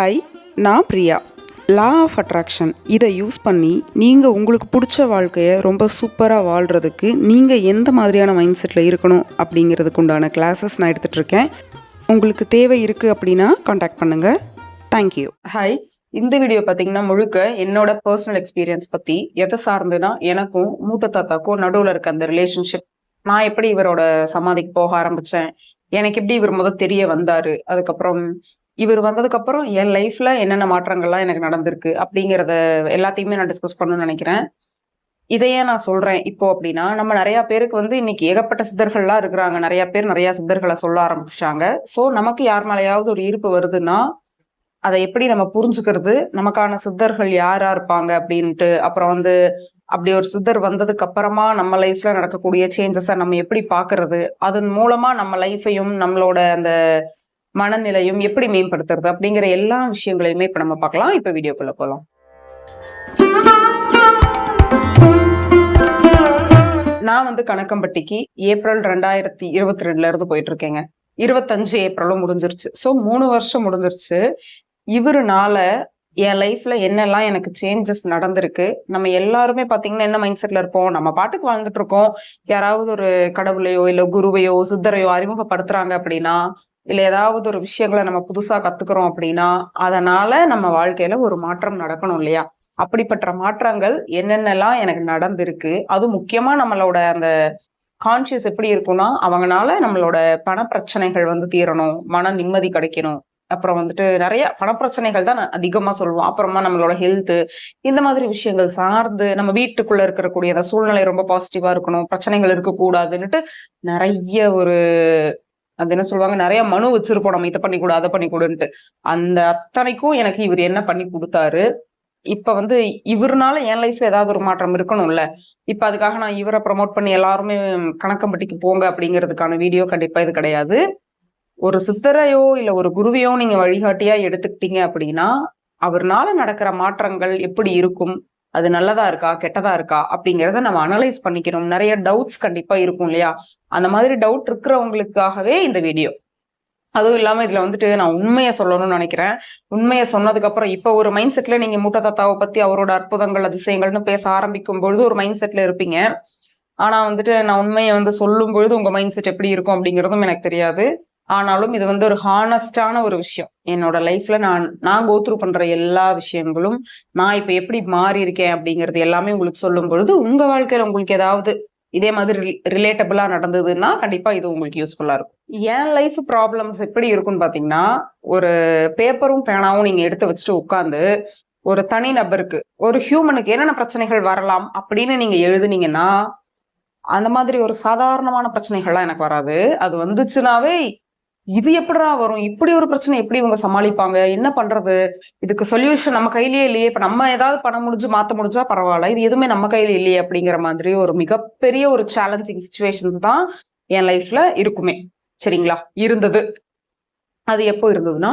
Hi நான் Priya. Law of attraction இதை use பண்ணி நீங்கள் உங்களுக்கு பிடிச்ச வாழ்க்கையை ரொம்ப சூப்பராக வாழ்கிறதுக்கு நீங்கள் எந்த மாதிரியான மைண்ட் செட்டில் இருக்கணும் அப்படிங்கிறதுக்கு உண்டான கிளாஸஸ் நான் எடுத்துகிட்டு இருக்கேன். உங்களுக்கு தேவை இருக்குது அப்படின்னா காண்டாக்ட் பண்ணுங்கள் தேங்க்யூ ஹாய் இந்த வீடியோ பார்த்தீங்கன்னா முழுக்க என்னோட பர்சனல் எக்ஸ்பீரியன்ஸ் பற்றி எதை சார்ந்துன்னா எனக்கும் மூத்த தாத்தாக்கும் நடுவில் இருக்க அந்த ரிலேஷன்ஷிப் நான் எப்படி இவரோட சமாதிக்கு போக ஆரம்பித்தேன் எனக்கு எப்படி இவர் முதல் தெரிய வந்தாரு? அதுக்கப்புறம் இவர் வந்ததுக்கப்புறம் என் லைஃப்பில் என்னென்ன மாற்றங்கள்லாம் எனக்கு நடந்திருக்கு அப்படிங்கிறத எல்லாத்தையுமே நான் டிஸ்கஸ் பண்ணணும்னு நினைக்கிறேன். இதையே நான் சொல்கிறேன் இப்போ அப்படின்னா நம்ம நிறையா பேருக்கு வந்து இன்னைக்கு ஏகப்பட்ட சித்தர்கள்லாம் இருக்கிறாங்க. நிறையா பேர் நிறையா சித்தர்களை சொல்ல ஆரம்பிச்சிட்டாங்க. ஸோ நமக்கு யார் மேலேயாவது ஒரு ஈர்ப்பு வருதுன்னா அதை எப்படி நம்ம புரிஞ்சுக்கிறது? நமக்கான சித்தர்கள் யாரா இருப்பாங்க அப்படின்ட்டு. அப்புறம் வந்து அப்படி ஒரு சித்தர் வந்ததுக்கு அப்புறமா நம்ம லைஃப்ல நடக்கக்கூடிய சேஞ்சஸை நம்ம எப்படி பாக்குறது அதன் மூலமா நம்ம லைஃபையும் நம்மளோட அந்த மனநிலையும் எப்படி மேம்படுத்துறது அப்படிங்கிற எல்லா விஷயங்களையுமே இப்ப நம்ம பார்க்கலாம். இப்போ வீடியோக்குள்ள போகலாம் நான் வந்து கணக்கம்பட்டிக்கு ஏப்ரல் ரெண்டாயிரத்தி இருபத்தி ரெண்டுல இருந்து போயிட்டு இருக்கேங்க இருபத்தஞ்சு ஏப்ரலும் முடிஞ்சிருச்சு. ஸோ மூணு வருஷம் முடிஞ்சிருச்சு. இவருனால என் லைஃப்ல என்னெல்லாம் எனக்கு சேஞ்சஸ் நடந்திருக்கு நம்ம எல்லாருமே பாத்தீங்கன்னா என்ன மைண்ட் செட்ல இருப்போம்? நம்ம பாட்டுக்கு வாழ்ந்துட்டு இருக்கோம். யாராவது ஒரு கடவுளையோ இல்ல குருவையோ சித்தரையோ அறிமுகப்படுத்துறாங்க அப்படின்னா இல்லை ஏதாவது ஒரு விஷயங்களை நம்ம புதுசாக கத்துக்கிறோம் அப்படின்னா அதனால நம்ம வாழ்க்கையில ஒரு மாற்றம் நடக்கணும் இல்லையா? அப்படிப்பட்ட மாற்றங்கள் என்னென்னலாம் எனக்கு நடந்திருக்கு? அது முக்கியமா நம்மளோட அந்த கான்சியஸ் எப்படி இருக்கும்னா அவங்களால நம்மளோட பண பிரச்சனைகள் வந்து தீரணும் மன நிம்மதி கிடைக்கணும். அப்புறம் வந்துட்டு நிறைய பணப்பிரச்சனைகள் தான் நான் சொல்லுவோம். அப்புறமா நம்மளோட ஹெல்த்து இந்த மாதிரி விஷயங்கள் சார்ந்து நம்ம வீட்டுக்குள்ள இருக்கக்கூடிய அந்த சூழ்நிலை ரொம்ப பாசிட்டிவா இருக்கணும் பிரச்சனைகள் இருக்கக்கூடாதுன்னுட்டு நிறைய ஒரு அது என்ன சொல்லுவாங்க? நிறைய மனு வச்சிருப்போம். நம்ம இதை பண்ணி கொடு அதை பண்ணி கொடுன்ட்டு அந்த அத்தனைக்கும் எனக்கு இவர் என்ன பண்ணி கொடுத்தாரு? இப்ப வந்து இவருனால என் லைஃப்ல ஏதாவது ஒரு மாற்றம் இருக்கணும்ல? இப்ப அதுக்காக நான் இவரை ப்ரமோட் பண்ணி எல்லாருமே கணக்கம்பட்டிக்கு போங்க அப்படிங்கிறதுக்கான வீடியோ கண்டிப்பா இது கிடையாது. ஒரு சித்தரையோ இல்ல ஒரு குருவையோ நீங்க வழிகாட்டியா எடுத்துக்கிட்டீங்க அப்படின்னா அவர்னால நடக்கிற மாற்றங்கள் எப்படி இருக்கும்? அது நல்லதா இருக்கா கெட்டதா இருக்கா அப்படிங்கிறத நம்ம அனலைஸ் பண்ணிக்கணும். நிறைய டவுட்ஸ் கண்டிப்பா இருக்கும் இல்லையா? அந்த மாதிரி டவுட் இருக்கிறவங்களுக்காகவே இந்த வீடியோ அதுவும் இல்லாமல் இதில் வந்துட்டு நான் உண்மையை சொல்லணும்னு நினைக்கிறேன். உண்மையை சொன்னதுக்கப்புறம் இப்போ ஒரு மைண்ட் செட்டில் நீங்கள் மூட்டை தாத்தாவை பற்றி அவரோட அற்புதங்கள் அதிசயங்கள்னு பேச ஆரம்பிக்கும் பொழுது ஒரு மைண்ட் செட்டில் இருப்பீங்க. ஆனால் வந்துட்டு நான் உண்மையை வந்து சொல்லும் பொழுது உங்கள் மைண்ட் செட் எப்படி இருக்கும் அப்படிங்கிறதும் எனக்கு தெரியாது. ஆனாலும் இது வந்து ஒரு ஹானஸ்டான ஒரு விஷயம். என்னோட லைஃப்ல நான் நான் கோத்ரூ பண்ற எல்லா விஷயங்களும் நான் இப்ப எப்படி மாறி இருக்கேன் அப்படிங்கிறது எல்லாமே உங்களுக்கு சொல்லும் பொழுது உங்க வாழ்க்கையில உங்களுக்கு ஏதாவது இதே மாதிரி ரிலேட்டபிளா நடந்ததுன்னா கண்டிப்பா இது உங்களுக்கு யூஸ்ஃபுல்லா இருக்கும். என் லைஃப் ப்ராப்ளம்ஸ் எப்படி இருக்கும்னு பாத்தீங்கன்னா ஒரு பேப்பரும் பேனாவும் நீங்க எடுத்து வச்சுட்டு உட்காந்து ஒரு தனி நபருக்கு ஒரு ஹியூமனுக்கு என்னென்ன பிரச்சனைகள் வரலாம் அப்படின்னு நீங்க எழுதுனீங்கன்னா அந்த மாதிரி ஒரு சாதாரணமான பிரச்சனைகள்லாம் எனக்கு வராது. அது வந்துச்சுனாவே இது எப்படிடா வரும்? இப்படி ஒரு பிரச்சனை எப்படி இவங்க சமாளிப்பாங்க? என்ன பண்றது? இதுக்கு சொல்யூஷன் நம்ம கையிலேயே இல்லையே. இப்ப நம்ம ஏதாவது பண்ண முடிஞ்சு மாத்த முடிஞ்சா பரவாயில்ல. இது எதுவுமே நம்ம கையில இல்லையே அப்படிங்கிற மாதிரி ஒரு மிகப்பெரிய ஒரு சேலஞ்சிங் சுச்சுவேஷன்ஸ் தான் என் லைஃப்ல இருக்குமே. சரிங்களா? இருந்தது. அது எப்போ இருந்ததுன்னா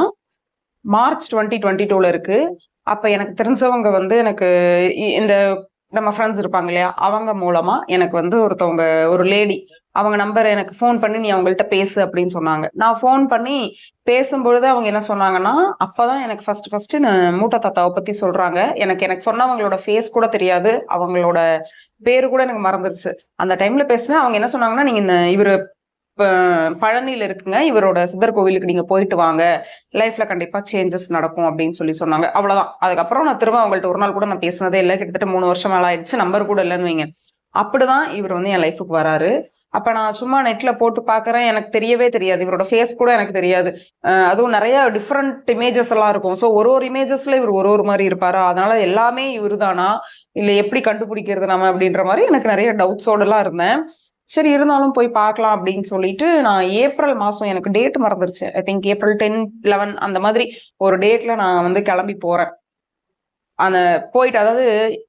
மார்ச் டுவெண்ட்டி டுவெண்ட்டி டூல இருக்கு. அப்ப எனக்கு தெரிஞ்சவங்க வந்து எனக்கு இ- இந்த நம்ம ஃப்ரெண்ட்ஸ் இருப்பாங்க இல்லையா? அவங்க மூலமா எனக்கு வந்து ஒருத்தவங்க ஒரு லேடி அவங்க நம்பர் எனக்கு ஃபோன் பண்ணி நீ அவங்கள்ட்ட பேசு அப்படின்னு சொன்னாங்க. நான் ஃபோன் பண்ணி பேசும்பொழுது அவங்க என்ன சொன்னாங்கன்னா அப்பதான் எனக்கு ஃபர்ஸ்ட் ஃபர்ஸ்ட் மூட்டை தாத்தாவை பத்தி சொல்றாங்க. எனக்கு எனக்கு சொன்னவங்களோட ஃபேஸ் கூட தெரியாது. அவங்களோட பேரு கூட எனக்கு மறந்துருச்சு. அந்த டைம்ல பேசினேன். அவங்க என்ன சொன்னாங்கன்னா நீங்க இந்த இவரு பழனியில் இருக்குங்க. இவரோட சித்தர் கோவிலுக்கு நீங்கள் போயிட்டு வாங்க. லைஃப்பில் கண்டிப்பாக சேஞ்சஸ் நடக்கும் அப்படின்னு சொல்லி சொன்னாங்க. அவ்வளோதான் அதுக்கப்புறம் நான் திரும்ப அவங்கள்ட்ட ஒரு நாள் கூட நான் பேசினதே இல்லை. கிட்டத்தட்ட மூணு வருஷம் மேலே ஆயிடுச்சு. நம்பர் கூட இல்லைன்னு வைங்க. அப்படிதான் இவர் வந்து என் லைஃபுக்கு வராரு. அப்போ நான் சும்மா நெட்டில் போட்டு பார்க்குறேன் எனக்கு தெரியவே தெரியாது. இவரோட ஃபேஸ் கூட எனக்கு தெரியாது. அதுவும் நிறையா டிஃப்ரெண்ட் இமேஜஸ் எல்லாம் இருக்கும். ஸோ ஒரு ஒரு இமேஜஸில் இவர் ஒரு ஒரு மாதிரி இருப்பாரா? அதனால எல்லாமே இவர் தானா இல்லை எப்படி கண்டுபிடிக்கிறது நம்ம அப்படின்ற மாதிரி எனக்கு நிறைய டவுட்ஸோடலாம் இருந்தேன். சரி இருந்தாலும் போய் பார்க்கலாம் அப்படின்னு சொல்லிட்டு நான் ஏப்ரல் மாதம் எனக்கு டேட் மறந்துருச்சு. I think April ten eleven அந்த மாதிரி ஒரு டேட்ல நான் வந்து கிளம்பி போறேன். அந்த போயிட்டு அதாவது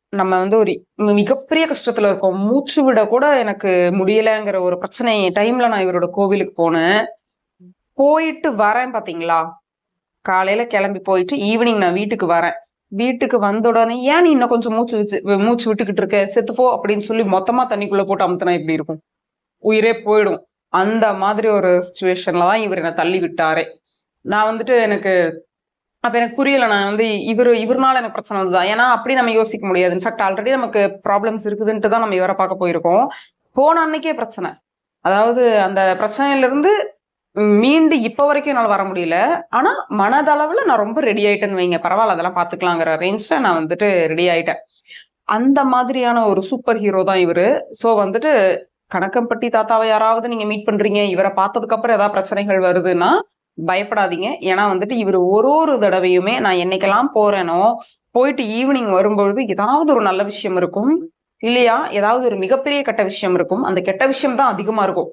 நம்ம வந்து ஒரு மிகப்பெரிய கஷ்டத்துல இருக்கோம். மூச்சு விட கூட எனக்கு முடியலைங்கிற ஒரு பிரச்சனை டைம்ல நான் இவரோட கோவிலுக்கு போனேன். போயிட்டு வரேன் பாத்தீங்களா? காலையில கிளம்பி போயிட்டு ஈவினிங் நான் வீட்டுக்கு வரேன். வீட்டுக்கு வந்த உடனே ஏன் நீ இன்னும் கொஞ்சம் மூச்சு வச்சு மூச்சு விட்டுக்கிட்டு இருக்க? செத்துப்போ அப்படின்னு சொல்லி மொத்தமா தண்ணிக்குள்ள போட்டு அமுத்தினா எப்படி இருக்கும்? உயிரே போயிடும். அந்த மாதிரி ஒரு சுச்சுவேஷன்ல தான் இவர் என்னை தள்ளி விட்டாரே. நான் வந்துட்டு எனக்கு அப்ப எனக்கு புரியல நான் வந்து இவர் இவர்னால எனக்கு பிரச்சனை வந்துதான் ஏன்னா அப்படி நம்ம யோசிக்க முடியாது. இன்ஃபேக்ட் ஆல்ரெடி நமக்கு ப்ராப்ளம்ஸ் இருக்குதுன்ட்டு தான் நம்ம இவரை பார்க்க போயிருக்கோம். போன அன்னைக்கே பிரச்சனை. அதாவது அந்த பிரச்சனையிலிருந்து மீண்டு இப்போ வரைக்கும் என்னால் வர முடியல. ஆனால் மனதளவில் நான் ரொம்ப ரெடி ஆயிட்டேன்னு வைங்க. பரவாயில்ல அதெல்லாம் பார்த்துக்கலாங்கிற ரேஞ்சில் நான் வந்துட்டு ரெடி ஆயிட்டேன். அந்த மாதிரியான ஒரு சூப்பர் ஹீரோ தான் இவர். ஸோ வந்துட்டு கணக்கம்பட்டி தாத்தாவை யாராவது நீங்க மீட் பண்ணுறீங்க இவரை பார்த்ததுக்கப்புறம் ஏதாவது பிரச்சனைகள் வருதுன்னா பயப்படாதீங்க. ஏன்னா வந்துட்டு இவர் ஒரு ஒரு தடவையுமே நான் என்னைக்கெல்லாம் போகிறேனோ போயிட்டு ஈவினிங் வரும்பொழுது ஏதாவது ஒரு நல்ல விஷயம் இருக்கும். இல்லையா? ஏதாவது ஒரு மிகப்பெரிய கெட்ட விஷயம் இருக்கும். அந்த கெட்ட விஷயம் தான் அதிகமாக இருக்கும்.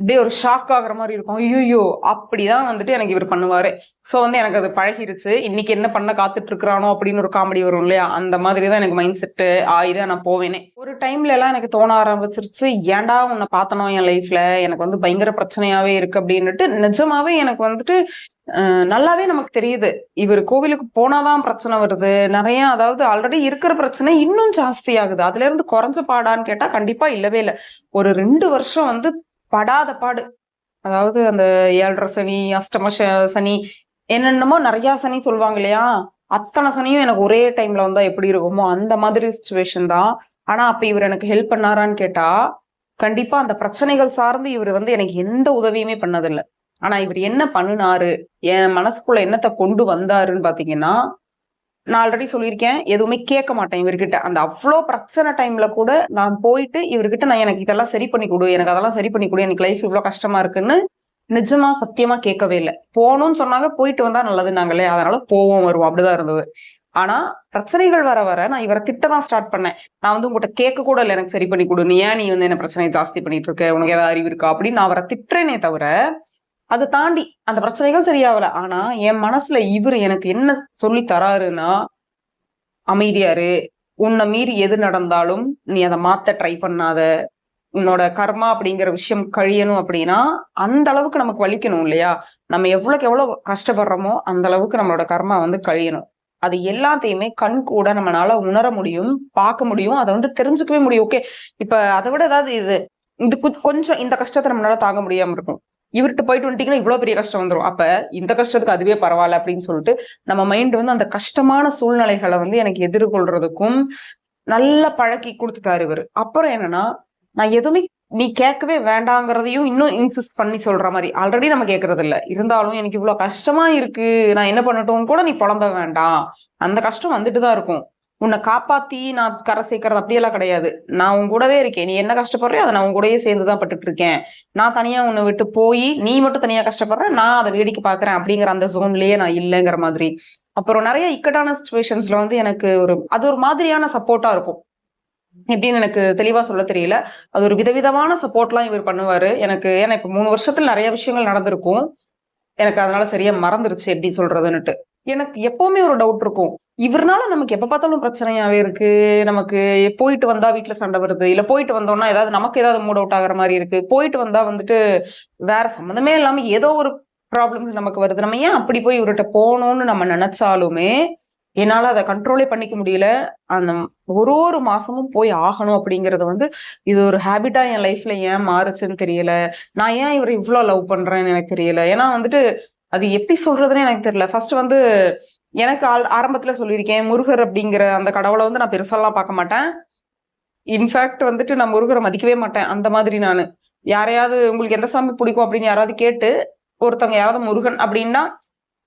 அப்படியே ஒரு ஷாக் ஆகுற மாதிரி இருக்கும். ஐயோ அப்படிதான் வந்துட்டு எனக்கு இவர் பண்ணுவாரு. ஸோ வந்து எனக்கு அது பழகிருச்சு. இன்னைக்கு என்ன பண்ண காத்துட்டு இருக்கிறானோ அப்படின்னு ஒரு காமெடி வரும் இல்லையா? அந்த மாதிரி தான் எனக்கு மைண்ட் செட்டு ஆயிதான் நான் போவேனே. ஒரு டைம்ல எல்லாம் எனக்கு தோண ஆரம்பிச்சிருச்சு. ஏன்டா உன்னை பார்த்தனோ என் லைஃப்ல எனக்கு வந்து பயங்கர பிரச்சனையாவே இருக்கு அப்படின்னுட்டு நிஜமாவே எனக்கு வந்துட்டு நல்லாவே நமக்கு தெரியுது. இவர் கோவிலுக்கு போனாதான் பிரச்சனை வருது. நிறைய அதாவது ஆல்ரெடி இருக்கிற பிரச்சனை இன்னும் ஜாஸ்தி ஆகுது. அதுல இருந்து குறைஞ்ச பாடான்னு கேட்டா கண்டிப்பா இல்லவே இல்லை. ஒரு ரெண்டு வருஷம் வந்து படாத பாடு. அதாவது அந்த ஏழரை சனி அஷ்டம சனி என்னென்னமோ நிறையா சனி சொல்லுவாங்க இல்லையா? அத்தனை சனியும் எனக்கு ஒரே டைம்ல வந்தா எப்படி இருக்குமோ அந்த மாதிரி சுச்சுவேஷன் தான். ஆனா அப்ப இவர் எனக்கு ஹெல்ப் பண்ணாரான்னு கேட்டா கண்டிப்பா அந்த பிரச்சனைகள் சார்ந்து இவர் வந்து எனக்கு எந்த உதவியுமே பண்ணதில்லை. ஆனா இவர் என்ன பண்ணினாரு? என் மனசுக்குள்ள என்னத்தை கொண்டு வந்தாருன்னு பாத்தீங்கன்னா நான் ஆல்ரெடி சொல்லியிருக்கேன் எதுவுமே கேட்க மாட்டேன் இவர்கிட்ட. அந்த அவ்வளோ பிரச்சனை டைம்ல கூட நான் போயிட்டு இவர்கிட்ட நான் எனக்கு இதெல்லாம் சரி பண்ணி கொடு எனக்கு அதெல்லாம் சரி பண்ணி கொடு எனக்கு லைஃப் இவ்வளோ கஷ்டமா இருக்குன்னு நிஜமா சத்தியமா கேட்கவே இல்லை. போகணும்னு சொன்னாங்க போயிட்டு வந்தா நாங்களே அதனால போவோம் வருவோம். அப்படிதான் இருந்தது. ஆனா பிரச்சனைகள் வர வர நான் இவரை திட்ட தான் ஸ்டார்ட் பண்ணேன். நான் வந்து உங்ககிட்ட கேட்க கூட இல்லை எனக்கு சரி பண்ணி கொடு. நீ ஏன் நீ வந்து என்ன பிரச்சனையை ஜாஸ்தி பண்ணிட்டு இருக்க? உனக்கு ஏதாவது அறிவு இருக்கா? அப்படின்னு நான் அவரை திட்டுறேனே தவிர அதை தாண்டி அந்த பிரச்சனைகள் சரியாகல ஆனா என் மனசுல இவர் எனக்கு என்ன சொல்லி தராருன்னா அமைதியாரு. உன்னை மீறி எது நடந்தாலும் நீ அதை மாத்த ட்ரை பண்ணாத. உன்னோட கர்மா அப்படிங்கிற விஷயம் கழியணும் அப்படின்னா அந்த அளவுக்கு நமக்கு வலிக்கணும் இல்லையா? நம்ம எவ்வளவுக்கு எவ்வளவு கஷ்டப்படுறோமோ அந்த அளவுக்கு நம்மளோட கர்மா வந்து கழியணும். அது எல்லாத்தையுமே கண் கூட நம்மளால உணர முடியும் பார்க்க முடியும். அதை வந்து தெரிஞ்சுக்கவே முடியும். ஓகே. இப்ப அதை விட ஏதாவது இது இது கொஞ்சம் இந்த கஷ்டத்தை நம்மளால தாங்க முடியாம இருக்கும். இவர்கிட்ட போயிட்டு வந்துட்டீங்கன்னா இவ்வளவு பெரிய கஷ்டம் வந்துடும் அப்ப இந்த கஷ்டத்துக்கு அதுவே பரவாயில்ல அப்படின்னு சொல்லிட்டு நம்ம மைண்ட் வந்து அந்த கஷ்டமான சூழ்நிலைகளை வந்து எனக்கு எதிர்கொள்றதுக்கும் நல்ல பழக்கி கொடுத்துட்டாரு இவர். அப்புறம் என்னன்னா நான் எதுவுமே நீ கேட்கவே வேண்டாங்கிறதையும் இன்னும் இன்சிஸ்ட் பண்ணி சொல்ற மாதிரி. ஆல்ரெடி நம்ம கேட்கறது இல்ல இருந்தாலும் எனக்கு இவ்வளவு கஷ்டமா இருக்கு. நான் என்ன பண்ணட்டும் கூட நீ புலம்ப வேண்டாம். அந்த கஷ்டம் வந்துட்டு தான் இருக்கும். உன்னை காப்பாத்தி நான் கரை சேர்க்கறது அப்படியெல்லாம் கிடையாது. நான் உன் கூடவே இருக்கேன். நீ என்ன கஷ்டப்படுறியோ அதை நான் உன் கூடயே சேர்ந்து தான் பட்டுட்டு இருக்கேன் நான் தனியா உன்னை விட்டு போய் நீ மட்டும் தனியா கஷ்டப்படுற நான் அதை வேடிக்கை பார்க்குறேன் அப்படிங்கிற அந்த ஜோன்லயே நான் இல்லைங்கிற மாதிரி. அப்புறம் நிறைய இக்கட்டான சுச்சுவேஷன்ஸ்ல வந்து எனக்கு ஒரு அது ஒரு மாதிரியான சப்போர்ட்டா இருக்கும். எப்படின்னு எனக்கு தெளிவா சொல்ல தெரியல. அது ஒரு விதவிதமான சப்போர்ட்லாம் இவர் பண்ணுவாரு. எனக்கு ஏன்னா இப்போ மூணு வருஷத்துல நிறைய விஷயங்கள் நடந்திருக்கும். எனக்கு அதனால சரியா மறந்துருச்சு எப்படி சொல்றதுன்னுட்டு. எனக்கு எப்பவுமே ஒரு டவுட் இருக்கும். இவர்னால நமக்கு எப்ப பார்த்தாலும் பிரச்சனையாவே இருக்கு. நமக்கு போயிட்டு வந்தா வீட்டுல சண்டை வருது. இல்ல போயிட்டு வந்தோம்னா ஏதாவது நமக்கு ஏதாவது மூட் அவுட் ஆகுற மாதிரி இருக்கு. போயிட்டு வந்தா வந்துட்டு வேற சம்மந்தமே இல்லாம ஏதோ ஒரு ப்ராப்ளம்ஸ் நமக்கு வருது. நம்ம ஏன் அப்படி போய் இவர்கிட்ட போகணும்னு நம்ம நினைச்சாலுமே என்னால அதை கண்ட்ரோலே பண்ணிக்க முடியல. அந்த ஒரு ஒரு மாசமும் போய் ஆகணும் அப்படிங்கறது வந்து இது ஒரு ஹேபிட்டா என் லைஃப்ல ஏன் மாறுச்சுன்னு தெரியல. நான் ஏன் இவரை இவ்வளோ லவ் பண்றேன்னு எனக்கு தெரியல. ஏன்னா வந்துட்டு அது எப்படி சொல்றதுன்னு எனக்கு தெரியல. ஃபர்ஸ்ட் வந்து எனக்கு ஆல் ஆரம்பத்துல சொல்லியிருக்கேன் முருகர் அப்படிங்கிற அந்த கடவுளை வந்து நான் பெருசாலாம் பார்க்க மாட்டேன். இன்ஃபேக்ட் வந்துட்டு நான் முருகரை மதிக்கவே மாட்டேன். அந்த மாதிரி நான். யாரையாவது உங்களுக்கு எந்த சாமி பிடிக்கும்? அப்படின்னு யாராவது கேட்டு ஒருத்தவங்க யாராவது முருகன் அப்படின்னா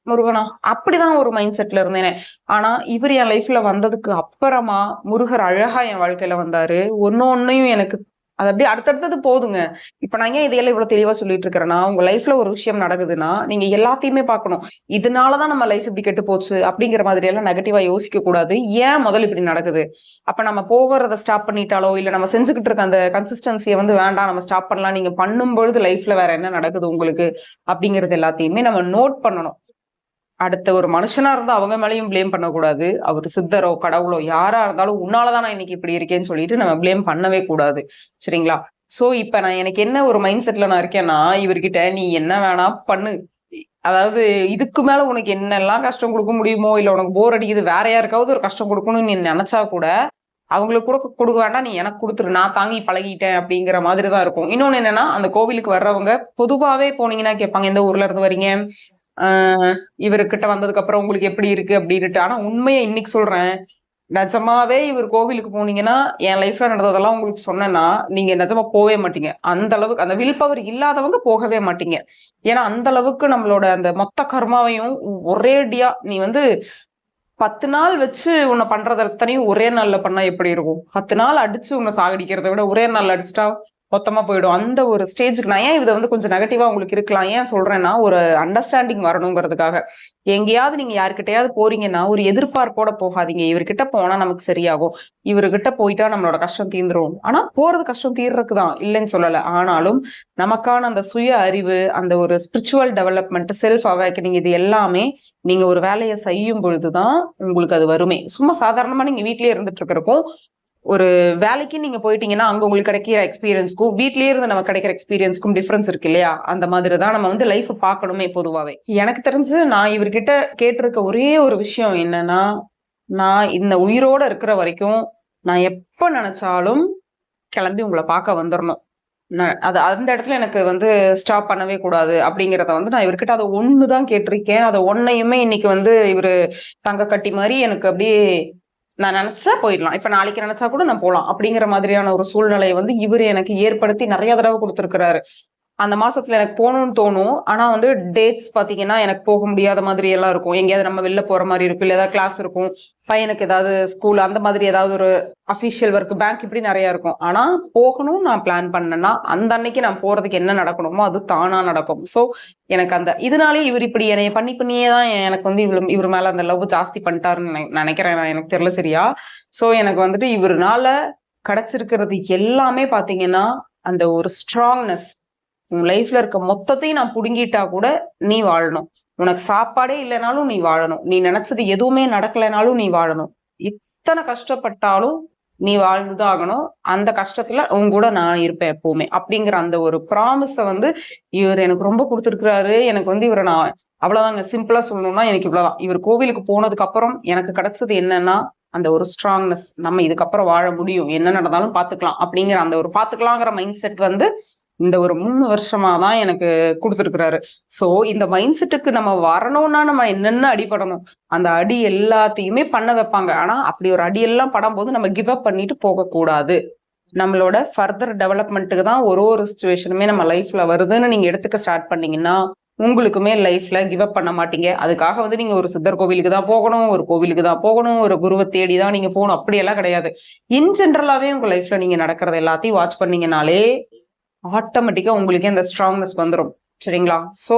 முருகனா? அப்படிதான் ஒரு மைண்ட் செட்ல இருந்தேனே. ஆனா இவர் என் லைஃப்ல வந்ததுக்கு அப்புறமா முருகர் அழகா என் வாழ்க்கையில வந்தாரு. ஒன்னு ஒன்னையும் எனக்கு அது அப்படியே அடுத்தடுத்தது போதுங்க. இப்போ நான் ஏன் இதையெல்லாம் இவ்வளோ தெளிவாக சொல்லிட்டு இருக்கிறேன்னா உங்கள் லைஃப்ல ஒரு விஷயம் நடக்குதுன்னா நீங்க எல்லாத்தையுமே பார்க்கணும். இதனால தான் நம்ம லைஃப் இப்படி கெட்டு போச்சு அப்படிங்கிற மாதிரி எல்லாம் நெகட்டிவா யோசிக்க கூடாது. ஏன் முதல்ல இப்படி நடக்குது? அப்ப நம்ம போகிறத ஸ்டாப் பண்ணிட்டாலோ இல்லை நம்ம செஞ்சுக்கிட்டு இருக்க அந்த கன்சிஸ்டன்சியை வந்து வேண்டாம் நம்ம ஸ்டாப் பண்ணலாம். நீங்க பண்ணும் பொழுது லைஃப்ல வேற என்ன நடக்குது உங்களுக்கு? அப்படிங்கிறது எல்லாத்தையுமே நம்ம நோட் பண்ணணும். அடுத்த ஒரு மனுஷனா இருந்தா அவங்க மேலேயும் ப்ளேம் பண்ணக்கூடாது. அவர் சித்தரோ கடவுளோ யாரா இருந்தாலும் உன்னாலதான் நான் இன்னைக்கு இப்படி இருக்கேன்னு சொல்லிட்டு நம்ம ப்ளேம் பண்ணவே கூடாது. சரிங்களா? சோ இப்ப நான் எனக்கு என்ன ஒரு மைண்ட் செட்ல நான் இருக்கேன்னா இவர்கிட்ட நீ என்ன வேணா பண்ணு. அதாவது இதுக்கு மேல உனக்கு என்னெல்லாம் கஷ்டம் கொடுக்க முடியுமோ இல்ல உனக்கு போர் அடிக்குது வேற யாருக்காவது ஒரு கஷ்டம் கொடுக்கணும்னு நீ நினைச்சா கூட அவங்களுக்கு கூட கொடுக்க வேண்டாம் நீ எனக்கு கொடுத்துரு. நான் தாங்கி பழகிட்டேன் அப்படிங்கிற மாதிரி தான் இருக்கும். இன்னொன்று என்னன்னா அந்த கோவிலுக்கு வர்றவங்க பொதுவாகவே போனீங்கன்னா கேட்பாங்க எந்த ஊர்ல இருந்து வரீங்க? இவர்கிட்ட வந்ததுக்கு அப்புறம் உங்களுக்கு எப்படி இருக்கு அப்படின்னுட்டு. ஆனா உண்மையை இன்னைக்கு சொல்றேன். நிஜமாவே இவர் கோவிலுக்கு போனீங்கன்னா என் லைஃப்ல நடந்ததெல்லாம் உங்களுக்கு சொன்னேன்னா நீங்க நிஜமா போவே மாட்டீங்க. அந்த அளவுக்கு அந்த வில் பவர் இல்லாதவங்க போகவே மாட்டீங்க. ஏன்னா அந்த அளவுக்கு நம்மளோட அந்த மொத்த கர்மாவையும் ஒரேடியா நீ வந்து பத்து நாள் வச்சு உன்னை பண்றது எத்தனையும் ஒரே நாள்ல பண்ணா எப்படி இருக்கும்? பத்து நாள் அடிச்சு உன்னை சாகடிக்கிறத விட ஒரே நாள் அடிச்சிட்டா மொத்தமா போயிடும். அந்த ஒரு ஸ்டேஜுக்கு நான் ஏன் இதை வந்து கொஞ்சம் நெகட்டிவாக உங்களுக்கு இருக்கலாம்? ஏன் சொல்றேன்னா ஒரு அண்டர்ஸ்டாண்டிங் வரணுங்கிறதுக்காக. எங்கேயாவது நீங்க யாருக்கிட்டையாவது போறீங்கன்னா ஒரு எதிர்பார்ப்போட போகாதீங்க. இவர்கிட்ட போனா நமக்கு சரியாகும். இவர்கிட்ட போயிட்டா நம்மளோட கஷ்டம் தீர்ந்துரும். ஆனா போறது கஷ்டம் தீர்றதுக்கு தான் இல்லைன்னு சொல்லல. ஆனாலும் நமக்கான அந்த சுய அறிவு அந்த ஒரு ஸ்பிரிச்சுவல் டெவலப்மெண்ட் செல்ஃப் அவேக்கனிங் இது எல்லாமே நீங்க ஒரு வேலையை செய்யும் பொழுதுதான் உங்களுக்கு அது வருமே. சும்மா சாதாரணமா நீங்க வீட்லயே இருந்துட்டு இருக்கிறக்கும் ஒரு வேலைக்கு நீங்க போயிட்டீங்கன்னா அங்க உங்களுக்கு கிடைக்கிற எக்ஸ்பீரியன்ஸ்க்கும் வீட்லயே இருந்து நம்ம கிடைக்கிற எக்ஸ்பீரியன்ஸ்க்கும் டிஃபரன்ஸ் இருக்கு இல்லையா? அந்த மாதிரி தான் நம்ம வந்து லைஃப் பார்க்கணுமே பொதுவாவே. எனக்கு தெரிஞ்சு நான் இவர்கிட்ட கேட்டிருக்க ஒரே ஒரு விஷயம் என்னன்னா நான் இந்த உயிரோட இருக்கிற வரைக்கும் நான் எப்ப நினைச்சாலும் கிளம்பி உங்களை பார்க்க வந்துடணும் நான் அது அந்த இடத்துல எனக்கு வந்து ஸ்டாப் பண்ணவே கூடாது அப்படிங்கிறத வந்து நான் இவர்கிட்ட அதை ஒன்று தான் கேட்டிருக்கேன். அதை ஒன்னையுமே இன்னைக்கு வந்து இவர் தங்க கட்டி மாதிரி எனக்கு அப்படியே நான் நினைச்சா போயிடலாம். இப்ப நாளைக்கு நினைச்சா கூட நான் போகலாம் அப்படிங்கிற மாதிரியான ஒரு சூழ்நிலையை வந்து இவர் எனக்கு ஏற்படுத்தி நிறைய தடவை கொடுத்துருக்கிறாரு. அந்த மாசத்துல எனக்கு போகணும்னு தோணும். ஆனா வந்து டேட்ஸ் பாத்தீங்கன்னா எனக்கு போக முடியாத மாதிரி எல்லாம் இருக்கும். எங்கேயாவது நம்ம வெளில போற மாதிரி இருக்கும். இல்லை ஏதாவது கிளாஸ் இருக்கும். பையனுக்கு ஏதாவது ஸ்கூல் அந்த மாதிரி ஏதாவது ஒரு அஃபிஷியல் ஒர்க் பேங்க் இப்படி நிறைய இருக்கும். ஆனா போகணும் நான் பிளான் பண்ணேன்னா அந்த அன்னைக்கு நான் போறதுக்கு என்ன நடக்கணுமோ அது தானா நடக்கும். ஸோ எனக்கு அந்த இதனாலே இவர் இப்படி என்னை பண்ணி பண்ணியே தான் எனக்கு வந்து இவ்வளவு இவர் மேல அந்த லவ் ஜாஸ்தி பண்ணிட்டாருன்னு நினை- நினைக்கிறேன் நான். எனக்கு தெரியல சரியா? ஸோ எனக்கு வந்துட்டு இவருனால கிடைச்சிருக்கிறது எல்லாமே பாத்தீங்கன்னா அந்த ஒரு ஸ்ட்ராங்னஸ் உன் லைஃப்ல இருக்க மொத்தத்தையும் நான் புடுங்கிட்டா கூட நீ வாழணும். உனக்கு சாப்பாடே இல்லைனாலும் நீ வாழணும். நீ நினைச்சது எதுவுமே நடக்கலைனாலும் நீ வாழணும். இத்தனை கஷ்டப்பட்டாலும் நீ வாழ்ந்துதான் ஆகணும். அந்த கஷ்டத்துல உன் கூட நான் இருப்பேன் எப்பவுமே. அப்படிங்கிற அந்த ஒரு ப்ராமிஸ வந்து இவர் எனக்கு ரொம்ப கொடுத்துருக்கிறாரு. எனக்கு வந்து இவரை நான் அவ்வளவுதாங்க. சிம்பிளா சொல்லணும்னா எனக்கு இவ்வளவுதான். இவர் கோவிலுக்கு போனதுக்கு அப்புறம் எனக்கு கிடைச்சது என்னன்னா அந்த ஒரு ஸ்ட்ராங்னஸ் நம்ம இதுக்கப்புறம் வாழ முடியும். என்ன நடந்தாலும் பாத்துக்கலாம். அப்படிங்கிற அந்த ஒரு பாத்துக்கலாங்கிற மைண்ட் செட் வந்து இந்த ஒரு மூணு வருஷமா தான் எனக்கு கொடுத்துருக்குறாரு. ஸோ இந்த மைண்ட் செட்டுக்கு நம்ம வரணும்னா நம்ம என்னென்ன அடிபடணும் அந்த அடி எல்லாத்தையுமே பண்ண வைப்பாங்க. ஆனா அப்படி ஒரு அடி எல்லாம் படும்போது நம்ம கிவ் அப் பண்ணிட்டு போகக்கூடாது. நம்மளோட ஃபர்தர் டெவலப்மெண்ட்டுக்கு தான் ஒரு ஒரு சுச்சுவேஷனுமே நம்ம லைஃப்ல வருதுன்னு நீங்க எடுத்துக்க ஸ்டார்ட் பண்ணீங்கன்னா உங்களுக்குமே லைஃப்ல கிவ் அப் பண்ண மாட்டீங்க. அதுக்காக வந்து நீங்க ஒரு சித்தர் கோவிலுக்கு தான் போகணும் ஒரு கோவிலுக்கு தான் போகணும் ஒரு குருவை தேடி தான் நீங்க போகணும். அப்படியெல்லாம் கிடையாது. இன் ஜென்ரலாவே உங்க லைஃப்ல நீங்க நடக்கிறது எல்லாத்தையும் வாட்ச் பண்ணீங்கனாலே ஆட்டோமேட்டிக்கா உங்களுக்கே அந்த ஸ்ட்ராங்னஸ் வந்துடும் சரிங்களா? ஸோ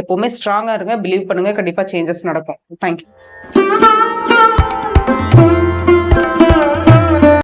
எப்போவுமே ஸ்ட்ராங்கா இருங்க பிலீவ் பண்ணுங்க கண்டிப்பா சேஞ்சஸ் நடக்கும். தேங்க்யூ